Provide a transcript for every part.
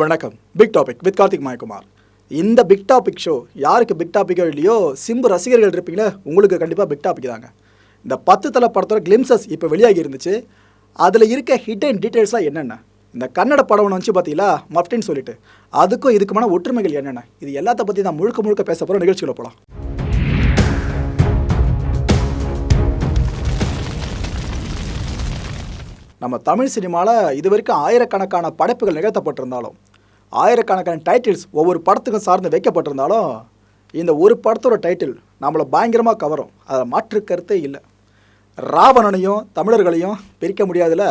வணக்கம். Big topic with Karthik Mayakumar. இந்த big topic show யாருக்கு பிக் டாப்பிக்கோ இல்லையோ சிம்பு ரசிகர்கள் இருப்பீங்களே உங்களுக்கு கண்டிப்பாக பிக் டாபிக் தாங்க. இந்த பத்து தலை படத்தோட கிளிம்சஸ் இப்போ வெளியாகி இருந்துச்சு. அதில் இருக்க அண்ட் டீட்டெயில்ஸாக என்னென்ன? இந்த கன்னட படம் ஒன்று வந்துச்சு பார்த்தீங்களா மஃப்டின்னு சொல்லிட்டு. அதுக்கும் இதுக்குமான ஒற்றுமைகள் என்னென்ன? இது எல்லாத்த பற்றி தான் முழுக்க முழுக்க பேச போகிற நிகழ்ச்சியில் போகலாம் நம்ம தமிழ் சினிமாவில் இது வரைக்கும் ஆயிரக்கணக்கான படைப்புகள் நிகழ்த்தப்பட்டிருந்தாலும் ஆயிரக்கணக்கான டைட்டில்ஸ் ஒவ்வொரு படத்துக்கும் சார்ந்து வைக்கப்பட்டிருந்தாலும் இந்த ஒரு படத்தோட டைட்டில் நம்மளை பயங்கரமாக கவரும். அதில் மாற்று கருத்தே இல்லை. ராவணனையும் தமிழர்களையும் பிரிக்க முடியாதுல.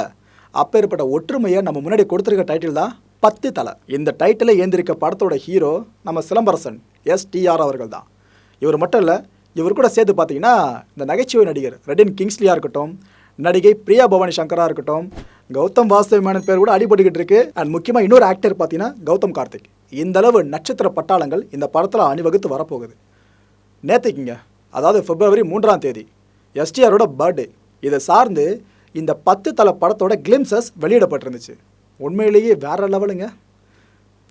அப்பேற்பட்ட ஒற்றுமையை நம்ம முன்னாடி கொடுத்துருக்க டைட்டில் தான் பத்து தலை. இந்த டைட்டிலை ஏந்திருக்க படத்தோட ஹீரோ நம்ம சிலம்பரசன் எஸ்டிஆர் அவர்கள் தான். இவர் மட்டும் இல்லை இவர் கூட சேர்த்து பார்த்தீங்கன்னா இந்த நகைச்சுவை நடிகர் ரெடின் கிங்ஸ்லியாக இருக்கட்டும் நடிகை பிரியா பவானி சங்கராக இருக்கட்டும் கௌதம் வாசுதேவ் மேனன் பேர் கூட அடிபட்டுக்கிட்டு இருக்கு. அண்ட் முக்கியமாக இன்னொரு ஆக்டர் பார்த்தீங்கன்னா கௌதம் கார்த்திக். இந்த அளவு நட்சத்திர பட்டாளங்கள் இந்த படத்தில் அணிவகுத்து வரப்போகுது. நேற்றுக்குங்க அதாவது பிப்ரவரி மூன்றாம் தேதி எஸ்டிஆரோட பர்த்டே இதை சார்ந்து இந்த பத்து தலை படத்தோட கிளிம்சஸ் வெளியிடப்பட்டிருந்துச்சு. உண்மையிலேயே வேற லெவலுங்க.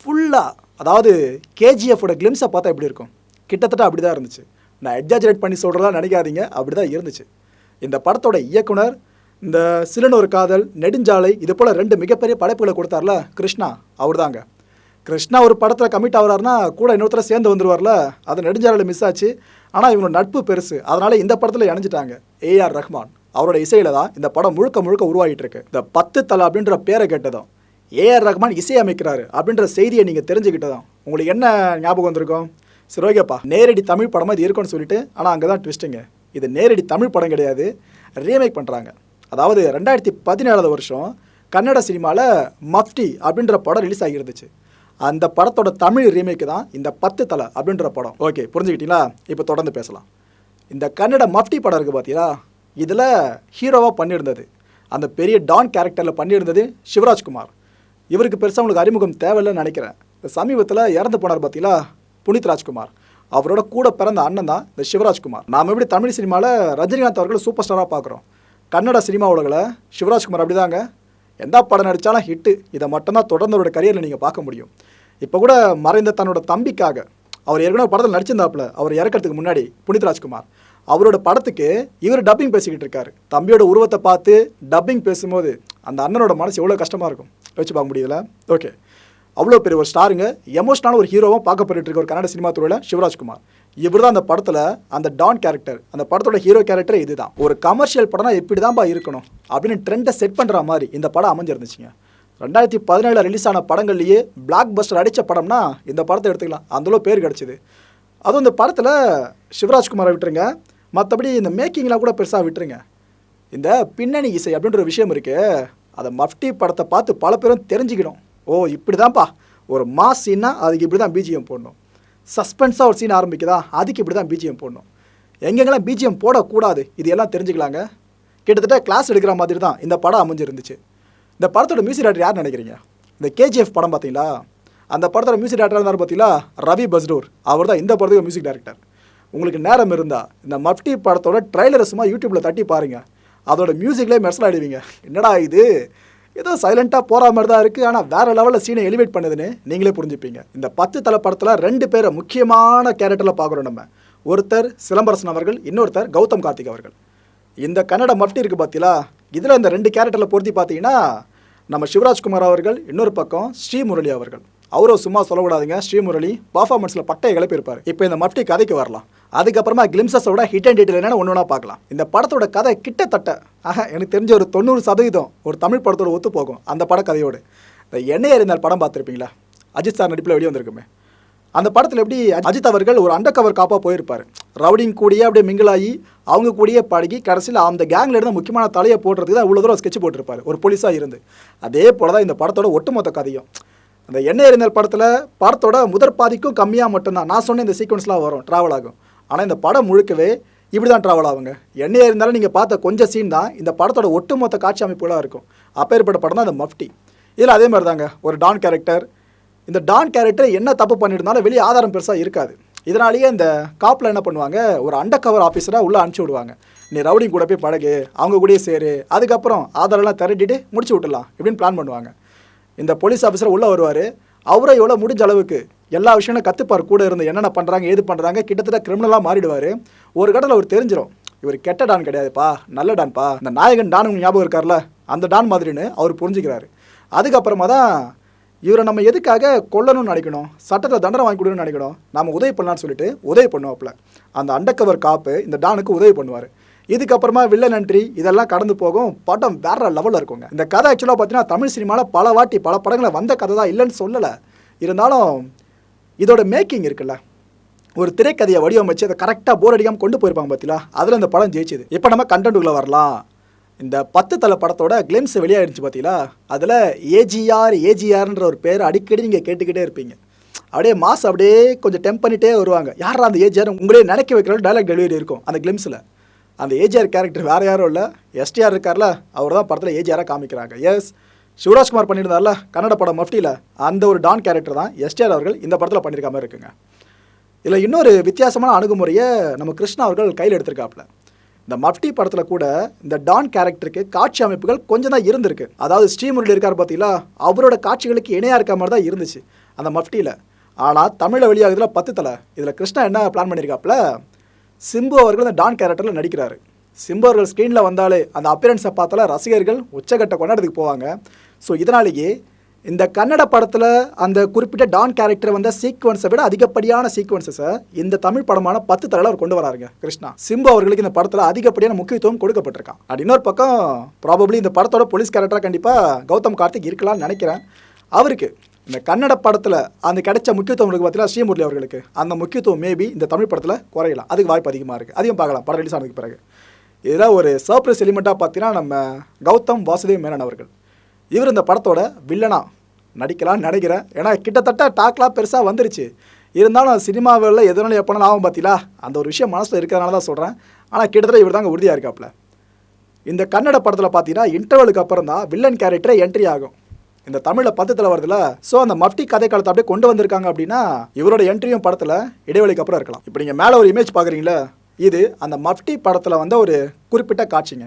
ஃபுல்லாக அதாவது கேஜிஎஃபோட கிளிம்ஸை பார்த்தா எப்படி இருக்கும்? கிட்டத்தட்ட அப்படி தான் இருந்துச்சு. நான் எக்ஸாஜரேட் பண்ணி சொல்கிறதா நினைக்காதீங்க அப்படி தான் இருந்துச்சு. இந்த படத்தோட இயக்குனர் இந்த சிலனொரு காதல் நெடுஞ்சாலை இது போல் ரெண்டு மிகப்பெரிய படைப்புகளை கொடுத்தார்ல கிருஷ்ணா அவர் தாங்க கிருஷ்ணா ஒரு படத்தில் கமிட் ஆகுறாருன்னா கூட இன்னொருத்தர சேர்ந்து வந்துருவார்ல அது நெடுஞ்சாலையில் மிஸ் ஆச்சு. ஆனால் இவங்க நட்பு பெருசு. அதனால் இந்த படத்தில் இணைஞ்சிட்டாங்க. A R Rahman. அவரோட இசையில் தான் இந்த படம் முழுக்க முழுக்க உருவாகிட்டு இருக்கு இந்த பத்து தலை அப்படின்ற பேரை கேட்டதும் ஏஆர் ரஹ்மான் இசையமைக்கிறாரு அப்படின்ற செய்தியை நீங்கள் தெரிஞ்சுக்கிட்டதும் உங்களுக்கு என்ன ஞாபகம் வந்திருக்கும்? சரி ஓகேப்பா நேரடி தமிழ் படமாக இது இருக்கும்னு சொல்லிட்டு ஆனால் அங்கே தான் ட்விஸ்ட்டுங்க இது நேரடி தமிழ் படம் கிடையாது. ரீமேக் பண்ணுறாங்க அதாவது ரெண்டாயிரத்தி பதினேழாவது வருஷம் கன்னட சினிமாவில் மஃப்டி அப்படின்ற படம் ரிலீஸ் ஆகியிருந்துச்சு. அந்த படத்தோட தமிழ் ரீமேக்கு தான் இந்த பத்து தலை அப்படின்ற படம். ஓகே புரிஞ்சுக்கிட்டீங்களா? இப்போ தொடர்ந்து பேசலாம். இந்த கன்னட மஃப்டி படம் இருக்குது பார்த்தீங்களா இதில் ஹீரோவாக பண்ணியிருந்தது. அந்த பெரிய டான் கேரக்டரில் பண்ணியிருந்தது சிவராஜ்குமார் இவருக்கு பெருசாக உங்களுக்கு அறிமுகம் தேவையில்லைன்னு நினைக்கிறேன். சமீபத்தில் இறந்து போனார் பார்த்தீங்களா புனித் ராஜ்குமார். அவரோட கூட பிறந்த அண்ணன் தான் இந்த சிவராஜ்குமார் நாம் எப்படி தமிழ் சினிமாவில் ரஜினிகாந்த் அவர்களை சூப்பர் ஸ்டாராக பார்க்குறோம். கன்னட சினிமா உலகில் சிவராஜ்குமார் அப்படிதாங்க. எந்த படம் நடித்தாலும் ஹிட்டு. இதை மட்டும்தான் தொடர்ந்து அவரோட கரியரில் நீங்கள் பார்க்க முடியும். இப்போ கூட மறைந்த தன்னோட தம்பிக்காக அவர் ஏற்கனவே படத்தில் நடிச்சிருந்தாப்புல அவர் இறக்கிறதுக்கு முன்னாடி புனித் ராஜ்குமார். அவரோட படத்துக்கு இவர் டப்பிங் பேசிக்கிட்டு இருக்காரு. தம்பியோட உருவத்தை பார்த்து டப்பிங் பேசும்போது அந்த அண்ணனோட மனசு எவ்வளோ கஷ்டமாக இருக்கும். வச்சு பார்க்க முடியல ஓகே அவ்வளோ பெரிய ஒரு ஸ்டாருங்க எமோஷனான ஒரு ஹீரோவும் பார்க்கப்பட்டு இருக்க ஒரு கன்னட சினிமா துறையில் சிவராஜ்குமார். இவர் தான் அந்த படத்தில் அந்த டான் கேரக்டர் அந்த படத்தோட ஹீரோ கேரக்டர் இதுதான். ஒரு கமர்ஷியல் படம்னா இப்படி தான்ப்பா இருக்கணும் அப்படின்னு ட்ரெண்டை செட் பண்ணுற மாதிரி இந்த படம் அமைஞ்சிருந்துச்சுங்க. ரெண்டாயிரத்தி பதினேழில் ரிலீஸ் ஆன படங்கள்லேயே பிளாக் பஸ்டர் அடித்த படம்னா இந்த படத்தை எடுத்துக்கலாம். அந்தளவு பேர் கிடச்சிது. அதுவும் இந்த படத்தில் சிவராஜ்குமாரை விட்டுருங்க. மற்றபடி இந்த மேக்கிங்லாம் கூட பெருசாக விட்டுருங்க. இந்த பின்னணி இசை அப்படின்ற ஒரு விஷயம் இருக்குது அதை மஃப்டி படத்தை பார்த்து பல பேரும் தெரிஞ்சுக்கணும். ஓ இப்படி தான்ப்பா ஒரு மாஸ் சீன்னா அதுக்கு இப்படி தான் பிஜிஎம் போடணும். சஸ்பென்ஸாக ஒரு சீன் ஆரம்பிக்குதா? அதுக்கு இப்படி தான் பிஜிஎம் போடணும். எங்கெங்கெல்லாம் பிஜிஎம் போடக்கூடாது இது எல்லாம் தெரிஞ்சுக்கலாங்க. கிட்டத்தட்ட கிளாஸ் எடுக்கிற மாதிரி தான் இந்த படம் அமைஞ்சிருந்துச்சு. இந்த படத்தோட மியூசிக் டேரக்டர் யார் நினைக்கிறீங்க? இந்த கேஜிஎஃப் படம் பார்த்தீங்களா? அந்த படத்தோட மியூசிக் டேரக்டர் இருந்தார் பார்த்தீங்களா? ரவி பஸ்டூர் அவர் தான் இந்த படத்துக்கு மியூசிக் டேரக்டர் உங்களுக்கு நேரம் இருந்தால் இந்த மஃப்டி படத்தோட ட்ரைலரை சும்மா யூடியூப்பில் தட்டி பாருங்கள் அதோட மியூசிக்லேயே மெர்சல் ஆகிடுவீங்க என்னடா இது? ஏதோ சைலண்ட்டாக போகிற மாதிரி தான் இருக்குது ஆனால் வேறு லெவலில் சீனை எலிவேட் பண்ணுதுன்னு நீங்களே புரிஞ்சுப்பீங்க. இந்த பத்து தலை படத்தில் ரெண்டு பேரை முக்கியமான கேரக்டரில் பார்க்குறோம் நம்ம. ஒருத்தர் சிலம்பரசன் அவர்கள் இன்னொருத்தர் கௌதம் கார்த்திக் அவர்கள். இந்த கன்னட மஃப்டி இருக்குது பார்த்தீங்களா இதில் இந்த ரெண்டு கேரக்டரில் பொருத்தி பார்த்தீங்கன்னா நம்ம சிவராஜ்குமார் அவர்கள் இன்னொரு பக்கம் ஸ்ரீமுரளி அவர்கள். அவரும் சும்மா சொல்லக்கூடாதுங்க. ஸ்ரீமுரளி பர்ஃபார்மன்ஸில் பட்டையை கிளப்பியிருப்பார். இப்போ இந்த மப்டி கதைக்கு வரலாம். அதுக்கப்புறமா கிளிம்சஸோட ஹிட் அண்ட் டீட்டெயில் என்னென்னு ஒன்று ஒன்றா பார்க்கலாம். இந்த படத்தோட கதை கிட்டத்தட்ட ஆஹா எனக்கு தெரிஞ்ச ஒரு தொண்ணூறு சதவீதம் ஒரு தமிழ் படத்தோட ஒத்து போகும் அந்த பட கதையோடு இந்த எண்ணெய் அறிந்தால் படம் பார்த்துருப்பீங்களா? அஜித் சார் நடிப்பில் வெளியே வந்திருக்குமே. அந்த படத்தில் எப்படி அஜித் அவர்கள் ஒரு அண்டர் கவர் காப்பாக போயிருப்பார். ரவுடிங் கூடயே அப்படியே மிங்கிளாகி அவங்க கூடயே பழகி கடைசியில் அந்த கேங்கில் இருந்து முக்கியமான தலையை போடுறதுக்கு தான் இவ்வளோ தூரம் ஸ்கெட்ச் போட்டிருப்பார். ஒரு போலீஸாக இருந்து. அதே போல் தான் இந்த படத்தோட ஒட்டுமொத்த கதையும். அந்த எண்ணெய் எறிந்தல் படத்தில் படத்தோட முதற் பாதிக்கும் கம்மியாக மட்டும்தான். நான் சொன்ன இந்த சீக்வன்ஸ்லாம் வரும் ட்ராவல் ஆகும். ஆனால் இந்த படம் முழுக்கவே இப்படி தான் ட்ராவல் ஆகுங்க. எண்ணெய் இருந்தாலும் நீங்கள் பார்த்த கொஞ்சம் சீன் தான் இந்த படத்தோட ஒட்டுமொத்த காட்சி அமைப்புகளாக இருக்கும். அப்பேற்பட்ட படம் தான் இந்த மஃப்டி. இதில் அதே மாதிரி தாங்க ஒரு டான் கேரக்டர் இந்த டான் கேரக்டர் என்ன தப்பு பண்ணியிருந்தாலும் வெளியே ஆதாரம் பெருசாக இருக்காது. இதனாலேயே இந்த காப்பில் என்ன பண்ணுவாங்க ஒரு அண்டர் கவர் ஆஃபீஸராக உள்ளே அனுப்பிச்சி விடுவாங்க. நீ ரவுடி கூட போய் பழகு அவங்க கூடயே சேரு அதுக்கப்புறம் ஆதாரம்லாம் திரட்டிட்டு முடிச்சு விட்டுலாம் இப்படின்னு பிளான் பண்ணுவாங்க. இந்த போலீஸ் ஆஃபீஸர் உள்ளே வருவார். அவரை எவ்வளோ முடிஞ்ச அளவுக்கு எல்லா விஷயங்களும் கற்றுப்பார் கூட இருந்து என்னென்ன பண்ணுறாங்க ஏது பண்ணுறாங்க கிட்டத்தட்ட கிரிமினலாக மாறிடுவார். ஒரு கட்டத்தில் அவர் தெரிஞ்சிடும் இவர் கெட்ட டான் கிடையாதுப்பா நல்ல டான்ப்பா இந்த நாயகன் டான் ஞாபகம் இருக்கார்ல அந்த டான் மாதிரின்னு அவர் புரிஞ்சுக்கிறாரு. அதுக்கப்புறமா தான் இவரை நம்ம எதுக்காக கொல்லணும்னு நினைக்கணும் சட்டத்தை தண்டனை வாங்கி கொடுக்கணும்னு நினைக்கணும் நம்ம உதவி பண்ணலான்னு சொல்லிட்டு உதவி பண்ணுவாப்புல. அந்த அண்டக்கவர் காப்பு இந்த டானுக்கு உதவி பண்ணுவார். இதுக்கப்புறமா வில்ல நன்றி இதெல்லாம் கடந்து போகும். படம் வேற லெவலில் இருக்குங்க. இந்த கதை ஆக்சுவலாக பார்த்தீங்கன்னா தமிழ் சினிமாவில் பல வாட்டி பல படங்களை வந்த கதை தான் இல்லைன்னு சொல்லலை. இருந்தாலும் இதோட மேக்கிங் இருக்குல்ல. ஒரு திரைக்கதையை வடிவமைச்சு அதை கரெக்டாக போர் அடிக்காமல் கொண்டு போயிருப்பாங்க பார்த்தீங்களா அதில் இந்த படம் ஜெயிச்சுது. இப்போ நம்ம கண்டென்ட்டுக்குள்ளே வரலாம். இந்த பத்து தலை படத்தோட கிளிம்ஸ் வெளியாகிடுச்சு பார்த்தீங்களா அதில் ஏஜிஆர் ஏஜிஆர்ன்ற ஒரு பேர் அடிக்கடி நீங்கள் கேட்டுக்கிட்டே இருப்பீங்க. அப்படியே மாஸ் அப்படியே கொஞ்சம் டெம்ப் பண்ணிட்டே வருவாங்க. யாரா அந்த ஏஜிஆர் உங்களே நினைக்க வைக்கிற டைலாக் டெலிவரி இருக்கும் அந்த கிளிம்ஸில் அந்த ஏஜிஆர் கேரக்டர் வேறு யாரும் இல்லை. எஸ்டிஆர் இருக்கார்ல அவர் தான் படத்தில் ஏஜிஆராக காமிக்கிறாங்க. எஸ் சிவராஜ்குமார் பண்ணியிருந்தார்ல கன்னட படம் மஃப்டியில் அந்த ஒரு டான் கேரக்டர் தான் எஸ்டிஆர் அவர்கள் இந்த படத்தில் பண்ணியிருக்க மாதிரி இருக்குங்க. இதில் இன்னொரு வித்தியாசமான அணுகுமுறையை நம்ம கிருஷ்ணா அவர்கள் கையில் எடுத்திருக்காப்புல. இந்த மஃப்டி படத்தில் கூட இந்த டான் கேரக்டருக்கு காட்சி அமைப்புகள் கொஞ்சம் தான் இருந்திருக்கு. அதாவது ஸ்ரீமுரளி இருக்கார் பார்த்தீங்களா அவரோட காட்சிகளுக்கு இணையாக இருக்க மாதிரி தான் இருந்துச்சு அந்த மஃப்டியில் ஆனால் தமிழில் வெளியாகுதுல பத்து தலை இதில் கிருஷ்ணா என்ன பிளான் பண்ணியிருக்காப்புல சிம்பு அவர்கள் இந்த டான் கேரக்டரில் நடிக்கிறாரு. சிம்பு அவர்கள் ஸ்க்ரீனில் வந்தாலே அந்த அப்பியரன்ஸை பார்த்தால ரசிகர்கள் உச்சகட்ட கொண்டாடத்துக்கு போவாங்க. ஸோ இதனாலேயே இந்த கன்னட படத்தில் அந்த குறிப்பிட்ட டான் கேரக்டர் வந்த சீக்வன்ஸை விட அதிகப்படியான சீக்வன்சஸை இந்த தமிழ் படமான பத்து தலையில் அவர் கொண்டு வராருங்க கிருஷ்ணா. சிம்பு அவர்களுக்கு இந்த படத்தில் அதிகப்படியான முக்கியத்துவம் கொடுக்கப்பட்டிருக்கான். அண்ட் இன்னொரு பக்கம் ப்ராபப்ளி இந்த படத்தோட போலீஸ் கேரக்டராக கண்டிப்பாக கௌதம் கார்த்திக் இருக்கலாம்னு நினைக்கிறேன். அவருக்கு இந்த கன்னட படத்தில் அந்த கிடைச்ச முக்கியத்துவம் இருக்கு பார்த்தீங்கன்னா ஸ்ரீமுரளி அவர்களுக்கு. அந்த முக்கியத்துவம் மேபி இந்த தமிழ் படத்தில் குறையலாம். அதுக்கு வாய்ப்பு அதிகமாக இருக்குது அதிகம் பார்க்கலாம். படம் ரிலீஸ் ஆனதுக்கு பிறகு. இதில் ஒரு சர்ப்ரைஸ் எலிமெண்ட்டாக பார்த்தீங்கன்னா நம்ம கௌதம் வாசுதேவ் மேனன் அவர்கள். இவர் இந்த படத்தோட வில்லனா நடிக்கலாம்னு நினைக்கிறேன். ஏன்னா கிட்டத்தட்ட டாக்லாம் பெருசாக வந்துருச்சு. இருந்தாலும் சினிமாவில் எதனால எப்போனாலும் ஆகும் பார்த்தீங்களா? அந்த ஒரு விஷயம் மனசில் இருக்கிறதுனால தான் சொல்கிறேன் ஆனால் கிட்டத்தட்ட இவர் தாங்க உறுதியாக இருக்காப்புல. இந்த கன்னட படத்தில் பார்த்தீங்கன்னா இன்டர்வலுக்கு அப்புறம் தான் வில்லன் கேரக்டரே என்ட்ரி ஆகும். இந்த தமிழில் பத்தத்தில் வருதுல ஸோ அந்த மப்டி கதை காலத்தை அப்படியே கொண்டு வந்திருக்காங்க அப்படின்னா இவரோட என்ட்ரியும் படத்தில் இடைவெளிக்கு அப்புறம் இருக்கலாம். இப்போ நீங்கள் மேலே ஒரு இமேஜ் பார்க்குறீங்களா இது அந்த மப்டி படத்தில் வந்த ஒரு குறிப்பிட்ட காட்சிங்க.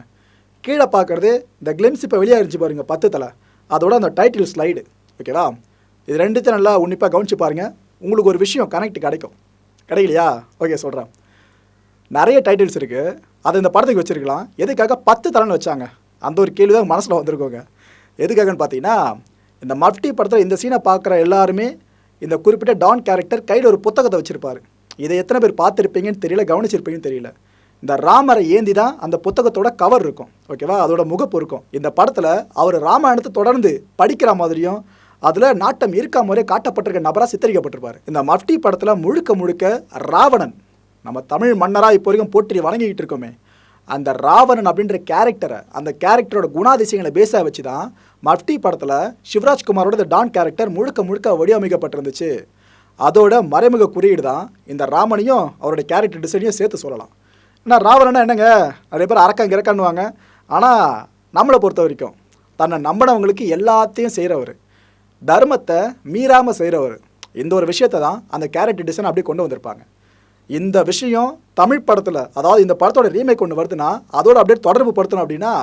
கீழே பார்க்குறது இந்த கிளிம்ஸ் இப்போ வெளியே இருந்துச்சு பாருங்க பத்து தலை அதோட அந்த டைட்டில் ஸ்லைடு ஓகேவா இது ரெண்டுத்தையும் நல்லா உன்னிப்பாக கவனிச்சு பாருங்க. உங்களுக்கு ஒரு விஷயம் கனெக்ட் கிடைக்கும். கிடைக்கலையா? ஓகே சொல்கிறேன் நிறைய டைட்டில்ஸ் இருக்குது அதை இந்த படத்துக்கு வச்சிருக்கலாம். எதுக்காக பத்து தலைன்னு வச்சாங்க? அந்த ஒரு கேள்வி தான் மனசில் வந்திருக்கோங்க. எதுக்காகன்னு பார்த்தீங்கன்னா இந்த மஃப்டி படத்தில் இந்த சீனை பார்க்குற எல்லாருமே இந்த குறிப்பிட்ட டான் கேரக்டர் கையில் ஒரு புத்தகத்தை வச்சுருப்பாரு. இதை எத்தனை பேர் பார்த்துருப்பீங்கன்னு தெரியல கவனிச்சிருப்பீங்கன்னு தெரியல. இந்த ராமரை ஏந்தி தான் அந்த புத்தகத்தோட கவர் இருக்கும். ஓகேவா அதோட முகப்பு இருக்கும். இந்த படத்தில் அவர் ராமாயணத்தை தொடர்ந்து படிக்கிற மாதிரியும் அதில் நாட்டம் இருக்கா மாதிரியே காட்டப்பட்டிருக்க நபராக சித்தரிக்கப்பட்டிருப்பார். இந்த மஃப்டி படத்தில் முழுக்க முழுக்க ராவணன் நம்ம தமிழ் மன்னராக இப்போ வரைக்கும் போற்றி வணங்கிக்கிட்டு இருக்கோமே அந்த ராவணன் அப்படின்ற கேரக்டரை அந்த கேரக்டரோட குணாதிசயங்களை பேஸாக வச்சு தான் மஃப்டி படத்தில் சிவராஜ்குமாரோட இந்த டான் கேரக்டர் முழுக்க முழுக்க வடிவமைக்கப்பட்டிருந்துச்சு. அதோட மறைமுக குறியீடு தான் இந்த ராமனையும் அவரோட கேரக்டர் டிசைனையும் சேர்த்து சொல்லலாம். ஏன்னா ராவணனா என்னங்க? நிறைய பேர் அரக்கம் இறக்கன்னுவாங்க. ஆனால் நம்மளை பொறுத்த வரைக்கும் தன்னை நம்பினவங்களுக்கு எல்லாத்தையும் செய்கிறவர் தர்மத்தை மீறாமல் செய்கிறவர் இந்த ஒரு விஷயத்தை தான் அந்த கேரக்டர் டிசைன் அப்படியே கொண்டு வந்திருப்பாங்க. இந்த விஷயம் தமிழ் படத்தில் அதாவது இந்த படத்தோட ரீமேக் ஒன்று வருதுன்னா அதோட அப்படியே தொடர்பு படுத்தணும் அப்படின்னா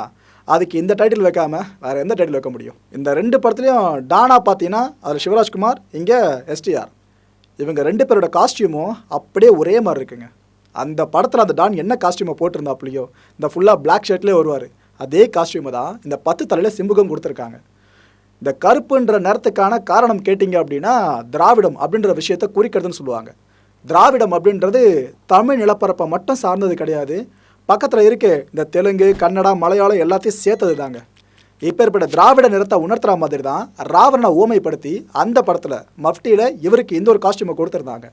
அதுக்கு இந்த டைட்டில் வைக்காம வேறு எந்த டைட்டில் வைக்க முடியும்? இந்த ரெண்டு படத்துலையும் டானா பார்த்தீங்கன்னா அதில் சிவராஜ்குமார் இங்கே எஸ்டிஆர் இவங்க ரெண்டு பேரோட காஸ்டியூமும் அப்படியே ஒரே மாதிரி இருக்குங்க. அந்த படத்தில் அந்த டான் என்ன காஸ்டியூமை போட்டிருந்தாப்புலையோ இந்த ஃபுல்லாக பிளாக் ஷர்ட்லேயே வருவார். அதே காஸ்டியூமை தான் இந்த பத்து தலையில் சிம்புகம் கொடுத்துருக்காங்க. இந்த கருப்புன்ற நேரத்துக்கான காரணம் கேட்டிங்க அப்படின்னா திராவிடம் அப்படின்ற விஷயத்தை குறிக்கிறதுன்னு சொல்லுவாங்க. திராவிடம் அப்படின்றது தமிழ் நிலப்பரப்பை மட்டும் சார்ந்தது கிடையாது. பக்கத்தில் இருக்கு இந்த தெலுங்கு கன்னடா மலையாளம் எல்லாத்தையும் சேர்த்தது தாங்க இப்பேற்பட்ட திராவிட நிறத்தை உணர்த்துற மாதிரி தான் ராவணனை ஊமைப்படுத்தி அந்த படத்தில் மஃப்டியில் இவருக்கு இந்த ஒரு காஸ்டியூமை கொடுத்துருந்தாங்க.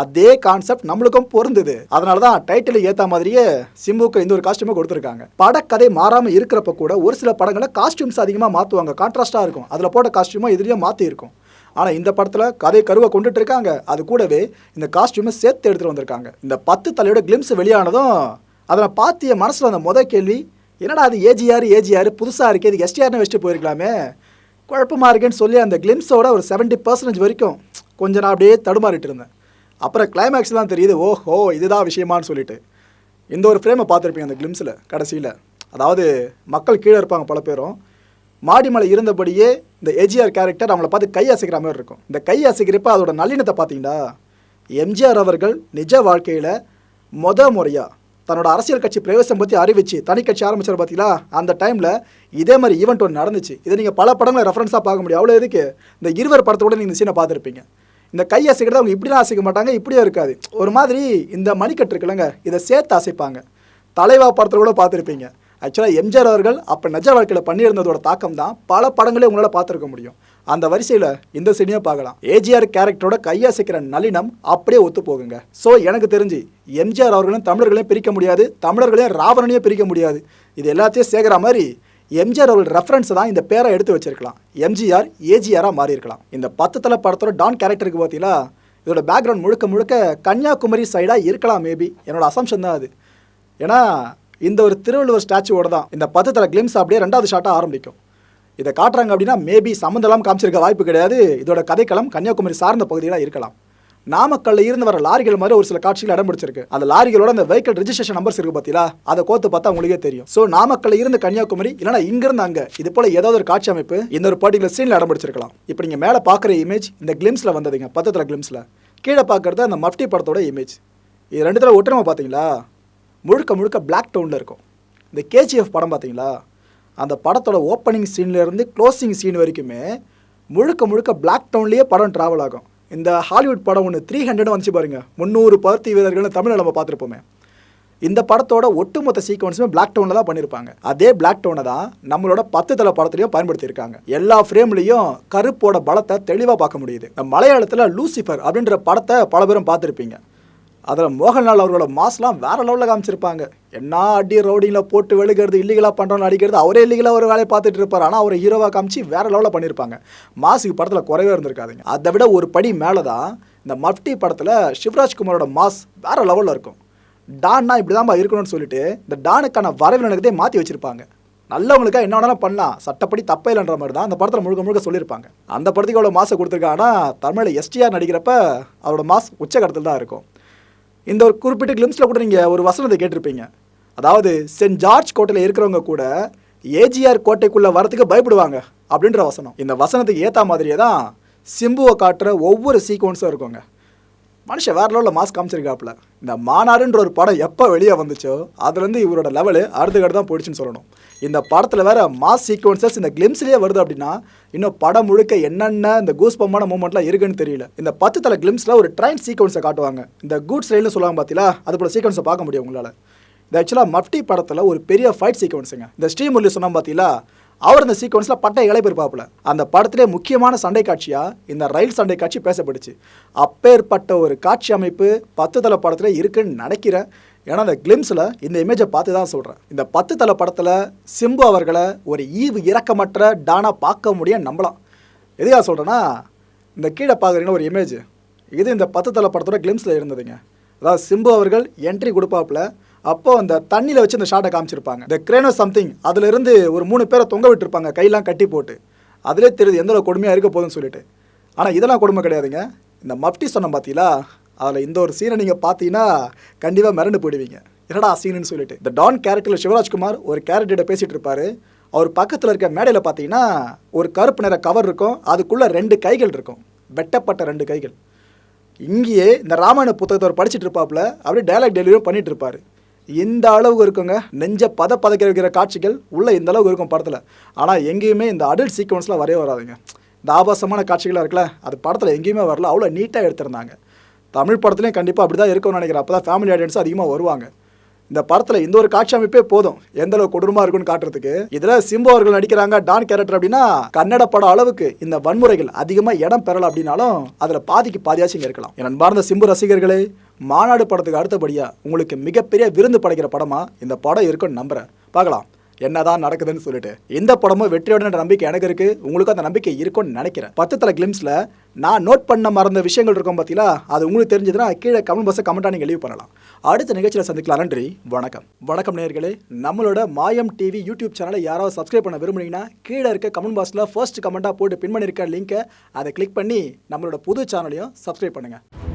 அதே கான்செப்ட் நம்மளுக்கும் பொருந்தது. அதனால தான் டைட்டில் ஏற்ற மாதிரியே சிம்புக்கு இந்த ஒரு காஸ்டியூமை கொடுத்துருக்காங்க. படக்கதை மாறாமல் இருக்கிறப்ப கூட ஒரு சில படங்களை காஸ்டியூம்ஸ் அதிகமாக மாற்றுவாங்க கான்ட்ராஸ்டாக இருக்கும். அதில் போட்ட காஸ்டியூமை இதுலேயும் மாற்றி இருக்கும். ஆனால் இந்த படத்தில் கதை கருவை கொண்டுட்டு இருக்காங்க. அது கூடவே இந்த காஸ்டியூமை சேர்த்து எடுத்துகிட்டு வந்திருக்காங்க. இந்த பத்து தலையோட கிளிம்ஸ் வெளியானதும் அதை என் மனசில் அந்த முத கேள்வி என்னடா அது ஏஜிஆர் ஏஜிஆர் புதுசாக இருக்குது இது எஸ்டிஆர்னு வச்சுட்டு போயிருக்கலாமே? குழப்பமாக இருக்கேன்னு சொல்லி அந்த கிளிம்ஸோட ஒரு 70% பர்சன்டேஜ் வரைக்கும் கொஞ்சம் நான் அப்படியே தடுமாறிட்டு இருந்தேன். அப்புறம் கிளைமேக்ஸ் தான் தெரியுது ஓஹோ இதுதான் விஷயமான்னு சொல்லிட்டு. இந்த ஒரு ஃப்ரேமை பார்த்துருப்பீங்க அந்த கிளிம்ஸில் கடைசியில். அதாவது மக்கள் கீழே இருப்பாங்க பல பேரும். மாடிமலை இருந்தபடியே இந்த எஜிஆர் கேரக்டர் அவங்கள பார்த்து கை அசைக்கிற மாதிரி இருக்கும். இந்த கை அசைக்கிறப்ப அதோட நல்லினத்தை பார்த்தீங்கன்னா எம்ஜிஆர் அவர்கள் நிஜ வாழ்க்கையில் முத முறையாக தன்னோட அரசியல் கட்சி பிரவேசம் பற்றி அறிவிச்சு தனி கட்சி ஆரம்பிச்சார் பார்த்தீங்களா? அந்த டைமில் இதே மாதிரி ஈவெண்ட் ஒன்று நடந்துச்சு. இதை நீங்கள் பல படங்களை ரெஃபரன்ஸாக பார்க்க முடியும். அவ்வளோ எதுக்கு? இந்த இருவர் படத்தோட நீங்கள் இந்த சீனை பார்த்துருப்பீங்க. இந்த கை அசைக்கிறது அவங்க இப்படிலாம் அசைக்க மாட்டாங்க இப்படியே இருக்காது. ஒரு மாதிரி இந்த மணிக்கட்டு இருக்குல்லங்க இதை சேர்த்து அசைப்பாங்க. தலைவா படத்தில் கூட பார்த்துருப்பீங்க. ஆக்சுவலாக எம்ஜிஆர் அவர்கள் அப்போ நஜ வாழ்க்கையில் பண்ணியிருந்ததோட தாக்கம் தான் பல படங்களே உங்களால் பார்த்துருக்க முடியும். அந்த வரிசையில் இந்த சீனையும் பார்க்கலாம். ஏஜிஆர் கேரக்டரோட கையசைக்கிற நளினம் அப்படியே ஒத்து போகுங்க ஸோ எனக்கு தெரிஞ்சு எம்ஜிஆர் அவர்களும் தமிழர்களையும் பிரிக்க முடியாது தமிழர்களையும் ராவணனையும் பிரிக்க முடியாது. இது எல்லாத்தையும் சேர்க்குற மாதிரி எம்ஜிஆர் அவர்கள் ரெஃபரன்ஸ் தான் இந்த பேரை எடுத்து வச்சிருக்கலாம். எம்ஜிஆர் ஏஜிஆராக மாறி இருக்கலாம் இந்த பத்து தலை படத்தோட டான் கேரக்டருக்கு பார்த்தீங்களா இதோட பேக்ரவுண்ட் முழுக்க முழுக்க கன்னியாகுமரி சைடாக இருக்கலாம் மேபி என்னோட அசம்ஷன் தான் அது. ஏன்னா இந்த ஒரு திருவள்ளுவர் ஸ்டாச்சுவோட தான் இந்த பத்து தலை கிளிம்ஸ் அப்படியே ரெண்டாவது ஷாட்டாக ஆரம்பிக்கும். இதை காட்டுறாங்க அப்படின்னா மேபி சம்மந்தெல்லாம் காமிச்சிருக்க வாய்ப்பு கிடையாது. இதோட கதைக்களம் கன்னியாகுமரி சார்ந்த பகுதிகளாக இருக்கலாம். நாமக்கல்ல இருந்து வர லாரிகள் மாதிரி ஒரு சில காட்சிகள் இடம் பிடிச்சிருக்கு. அந்த லாரிகளோட அந்த வெஹிக்கல் ரெஜிஸ்ட்ரேஷன் நம்பர்ஸ் இருக்கு பார்த்தீங்களா அதை கோத்து பார்த்தா உங்களுக்கே தெரியும். ஸோ நாமக்கல்ல இருந்து கன்னியாகுமரி இல்லைனா இங்கிருந்து அங்கே இது போல ஏதாவது ஒரு காட்சி அமைப்பு இந்த ஒரு பர்டிகுலர் சீனில் இடம் பிடிச்சிருக்கலாம். இப்போ நீங்கள் மேலே பார்க்குற இமேஜ் இந்த கிளிம்ஸில் வந்ததுங்க பத்தத்தில் கிளிம்ஸில் கீழே பார்க்குறது அந்த மஃப்டி படத்தோட இமேஜ் இது ரெண்டு தடவை ஒட்டுறமா பார்த்தீங்களா முழுக்க முழுக்க பிளாக் டவுனில் இருக்கும். இந்த கேஜிஎஃப் படம் பார்த்தீங்களா அந்த படத்தோட ஓப்பனிங் சீன்லேருந்து க்ளோசிங் சீன் வரைக்குமே முழுக்க முழுக்க பிளாக் டவுன்லேயே படம் ட்ராவல் ஆகும். இந்த ஹாலிவுட் படம் ஒன்று த்ரீ ஹண்ட்ரட் வந்துச்சு பாருங்க. முந்நூறு பருத்தி வீரர்கள்னு தமிழில் நம்ம பார்த்துருப்போமே. இந்த படத்தோட ஒட்டுமொத்த சீக்வன்ஸுமே பிளாக் டவுனில் தான் பண்ணியிருப்பாங்க அதே பிளாக் டவுனை தான் நம்மளோட பத்து தலை படத்துலையும் பயன்படுத்தியிருக்காங்க. எல்லா ஃப்ரேம்லையும் கருப்போட பலத்தை தெளிவாக பார்க்க முடியுது. மலையாளத்தில் லூசிஃபர் அப்படின்ற படத்தை பல பேரும் பார்த்துருப்பீங்க. அதில் மோகன்லால் அவர்களோட மாஸ்லாம் வேற லெவலில் காமிச்சிருப்பாங்க. என்ன அடி ரவுடிங்கில் போட்டு வெளுக்கிறது இல்லீகலாக பண்ணுறோன்னு அடிக்கிறது அவரே இல்லீகலாக ஒரு வேலையை பார்த்துட்டு இருப்பார். ஆனால் அவரை ஹீரோவாக காமிச்சு வேற லெவலில் பண்ணியிருப்பாங்க மாஸுக்கு படத்தில் குறைவே இருந்திருக்காதுங்க. அதை விட ஒரு படி மேலே தான் இந்த மஃப்டி படத்தில் சிவராஜ்குமாரோட மாஸ் வேற லெவலில் இருக்கும். டான்னா இப்படி தான் இருக்கணும்னு சொல்லிட்டு இந்த டானுக்கான வரவு மாற்றி வச்சிருப்பாங்க. நல்லவங்களுக்காக என்ன வேணாலும் பண்ணலாம். சட்டப்படி தப்பே இல்லைன்ற மாதிரி தான் அந்த படத்தில் முழுக்க முழுக்க சொல்லியிருப்பாங்க. அந்த படத்துக்கு அவ்வளோ மாசை கொடுத்துருக்காங்கன்னா தமிழில் எஸ்டிஆர் நடிக்கிறப்ப அவரோட மாஸ் உச்சகட்டத்தில் தான் இருக்கும். இந்த ஒரு குறிப்பிட்ட கிளிம்ஸில் கூட நீங்கள் ஒரு வசனத்தை கேட்டிருப்பீங்க. அதாவது சென்ட் ஜார்ஜ் கோட்டையில் இருக்கிறவங்க கூட ஏஜிஆர் கோட்டைக்குள்ளே வரத்துக்கு பயப்படுவாங்க அப்படின்ற வசனம். இந்த வசனத்துக்கு ஏற்ற மாதிரியே தான் சிம்புவை காட்டுற ஒவ்வொரு சீக்வன்ஸும் இருக்குங்க. மனுஷன் வேற லெவலில் மாஸ் காமிச்சிருக்காப்புல. இந்த மாநாடுன்ற ஒரு படம் எப்போ வெளியே வந்துச்சோ அதுலேருந்து இவரோட லெவலு அடுத்த தான் போயிடுச்சுன்னு சொல்லணும். இந்த படத்தில் வேற மாஸ் சீக்வன்சஸ் இந்த கிளிம்ஸ்லேயே வருது அப்படின்னா இன்னும் படம் முழுக்க என்னென்ன இந்த கூஸ்பமான மூமெண்ட்லாம் இருக்குன்னு தெரியல. இந்த பத்து தலை கிளிம்ஸில் ஒரு ட்ரெயின் சீக்வன்ஸை காட்டுவாங்க. இந்த குட்ஸ் ரயில்னு சொல்லுவாங்க பார்த்தீங்களா அது போல சீக்வன்ஸை பார்க்க முடியும் உங்களால். இந்த ஆக்சுவலாக மப்டி படத்தில் ஒரு பெரிய ஃபைட் சீக்வன்ஸுங்க இந்த ஸ்ரீமுரளி சொன்னால் பார்த்தீங்களா அவர் இந்த சீக்வன்ஸில் பட்டை இழைப்பிருப்பாப்புல அந்த படத்திலே முக்கியமான சண்டை காட்சியாக இந்த ரயில் சண்டை காட்சி பேசப்பட்டுச்சு. அப்பேற்பட்ட ஒரு காட்சி அமைப்பு பத்து தலை படத்தில் இருக்குன்னு நினைக்கிறேன். ஏன்னா அந்த கிளிம்ஸில் இந்த இமேஜை பார்த்து தான் சொல்கிறேன் இந்த பத்து தலை படத்தில் சிம்பு அவர்களை ஒரு ஈவு இரக்கமற்ற டானாக பார்க்க முடியும் நம்பலாம். எதுக்காக சொல்கிறேன்னா இந்த கீழே பார்க்குறீங்கன்னா ஒரு இமேஜ் இது இந்த பத்து தலை படத்தோட கிளிம்ஸில் இருந்ததுங்க. அதாவது சிம்பு அவர்கள் என்ட்ரி கொடுப்பாப்புல. அப்போ அந்த தண்ணியில் வச்சு இந்த ஷாட்டை காமிச்சிருப்பாங்க. இந்த கிரேனோ சம்திங் அதுல இருந்து ஒரு மூணு பேரை தொங்க விட்டுருப்பாங்க. கையெல்லாம் கட்டி போட்டு. அதிலே தெரியுது எந்த அளவு கொடுமையாக இருக்க போகுதுன்னு சொல்லிட்டு. ஆனால் இதெல்லாம் கொடுமை கிடையாதுங்க. இந்த மப்டி சொன்ன பார்த்தீங்களா அதில் இந்த ஒரு சீனை நீங்கள் பார்த்தீங்கன்னா கண்டிப்பாக மிரண்டு போயிடுவீங்க. என்னடா சீனுன்னு சொல்லிட்டு. இந்த டான் கேரக்டரில் சிவராஜ்குமார் ஒரு கேரக்டர்கிட்ட பேசிகிட்டு இருப்பாரு. அவர் பக்கத்தில் இருக்க மேடையில் பார்த்தீங்கன்னா ஒரு கருப்பு நிற கவர் இருக்கும். அதுக்குள்ளே ரெண்டு கைகள் இருக்கும். வெட்டப்பட்ட ரெண்டு கைகள். இங்கேயே இந்த ராமாயண புத்தகத்தை அவர் படிச்சுட்டு இருப்பாப்புல. அப்படியே டைலாக் டெலிவரியும் பண்ணிட்டு இருப்பாரு. இந்த அளவுக்கு இருக்குங்க. நெஞ்ச பத பதக்க வைக்கிற காட்சிகள் உள்ள இந்த அளவுக்கு இருக்கும் படத்தில். ஆனால் எங்கேயுமே இந்த அடல்ட் சீக்வன்ஸ்லாம் வரவே வராதுங்க. இந்த ஆபாசமான காட்சிகளாக இருக்குல்ல அது படத்தில் எங்கேயுமே வரல. அவ்வளோ நீட்டாக எடுத்திருந்தாங்க. தமிழ் படத்துலையும் கண்டிப்பாக அப்படி தான் இருக்கும்னு நினைக்கிறேன். அப்போ தான் ஃபேமிலி ஆடியன்ஸ் அதிகமாக வருவாங்க. இந்த படத்தில் இந்த ஒரு காட்சி அமைப்பே போதும். எந்த அளவு கொடூரமாக இருக்குன்னு காட்டுறதுக்கு. இதில் சிம்பு அவர்கள் நடிக்கிறாங்க டான் கேரக்டர் அப்படின்னா கன்னட படம் அளவுக்கு இந்த வன்முறைகள் அதிகமாக இடம் பெறலாம் அப்படின்னாலும் அதில் பாதிக்கு பாதியாச்சும் இருக்கலாம். என் அன்பார்ந்த சிம்பு ரசிகர்களே மாநாடு படத்துக்கு அடுத்தபடியாக உங்களுக்கு மிகப்பெரிய விருந்து படைக்கிற படமாக இந்த படம் இருக்குன்னு நம்புகிறேன் பார்க்கலாம். என்னதான் நடக்குதுன்னு சொல்லிட்டு. இந்த படமும் வெற்றியோட நம்பிக்கை எனக்கு இருக்கு. உங்களுக்கு அந்த நம்பிக்கை இருக்கும்னு நினைக்கிறேன். பத்து தலை கிளிம்ஸில் நான் நோட் பண்ண மறந்த விஷயங்கள் இருக்கும் பார்த்தீங்களா அது உங்களுக்கு தெரிஞ்சதுன்னா கீழே கமெண்ட் பாக்ஸை கமெண்ட்டாக நீங்கள் லீவ் பண்ணலாம். அடுத்த நிகழ்ச்சியில் சந்திக்கலாம். நன்றி. வணக்கம். வணக்கம் நேர்களே நம்மளோட மாயம் டிவி யூடியூப் சேனலை யாராவது சப்ஸ்கிரைப் பண்ண விரும்புனீங்கன்னா கீழே இருக்க கமெண்ட் பாக்ஸில் ஃபர்ஸ்ட் கமெண்ட்டாக போட்டு பின் பண்ணியிருக்க லிங்க்கை அதை கிளிக் பண்ணி நம்மளோட புது சேனலையும் சப்ஸ்கிரைப் பண்ணுங்கள்